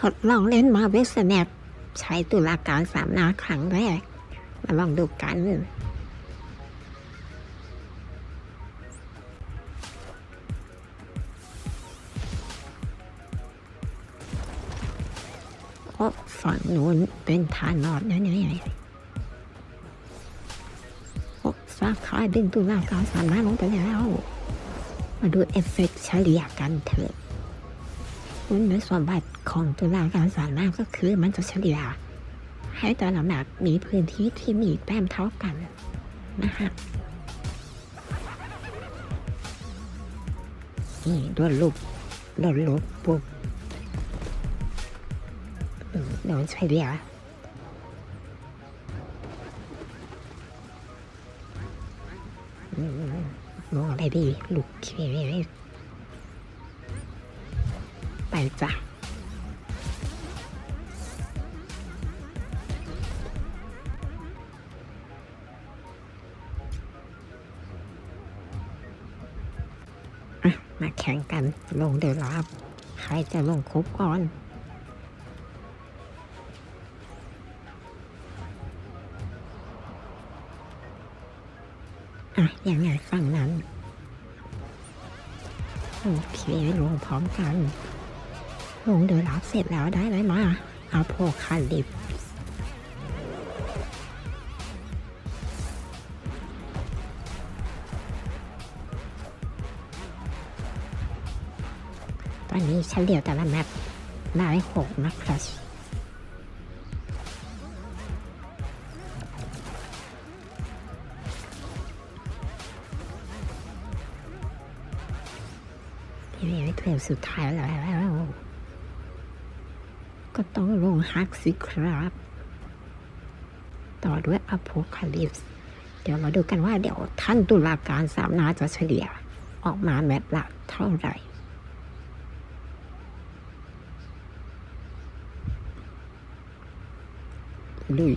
ทดลองเล่นมาเวสแนปใช้ตุลาการสามนาครั้งแรก มาลองดูกัน โอ้ฝั่งนู้นเป็นทานอดนะเนี่ยโอ้สาขาดึงตุลาการสามนาลงไปแล้ว มาดูเอฟเฟกต์เฉลี่ยกันเถอะ คุณสมบัติของตุลาการสามนาก็คือมันจะเฉลี่ยให้แต่ละแมปมีพื้นที่ที่มีแต้มเท่ากันนะฮะนี่โดนลุกโดนลุกปุ๊บอืมโดนเฉลี่ยมองอะไรดีลุกเฉลี่ย ไปจ้ะมาแข่งกันลงเดือรับ ใครจะลงครบก่อนอะยังไงฝั่งนั้น โอเคลงพร้อมกัน ลงเดือรับเสร็จแล้วได้เลยมาเอาโพคาลิปตอนนี้ฉันเฉลี่ยแต่ละแมปได้หกนะครับทีนี้เทรมสุดท้ายแล้ว ก็ต้องลงฮักสิครับ ต่อด้วยอ p o c a l y p s e เดี๋ยวมาดูกันว่าเดี๋ยวท่านตุลาการสามนาจะเฉลี่ยออกมาแมปละเท่าไหร่ลุย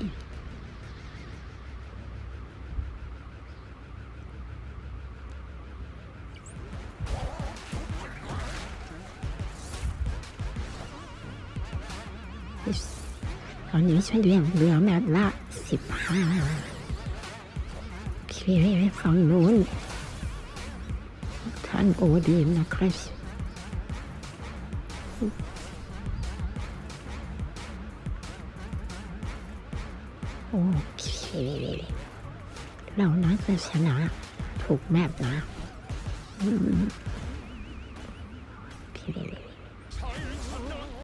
ตอนนี้ฉันเรียงเหลือแมตละสิบห้าโอเคฝั่งนู้นท่านโอดีนนะครับโอเคเราน่าจะชนะถูกแมปนะอืม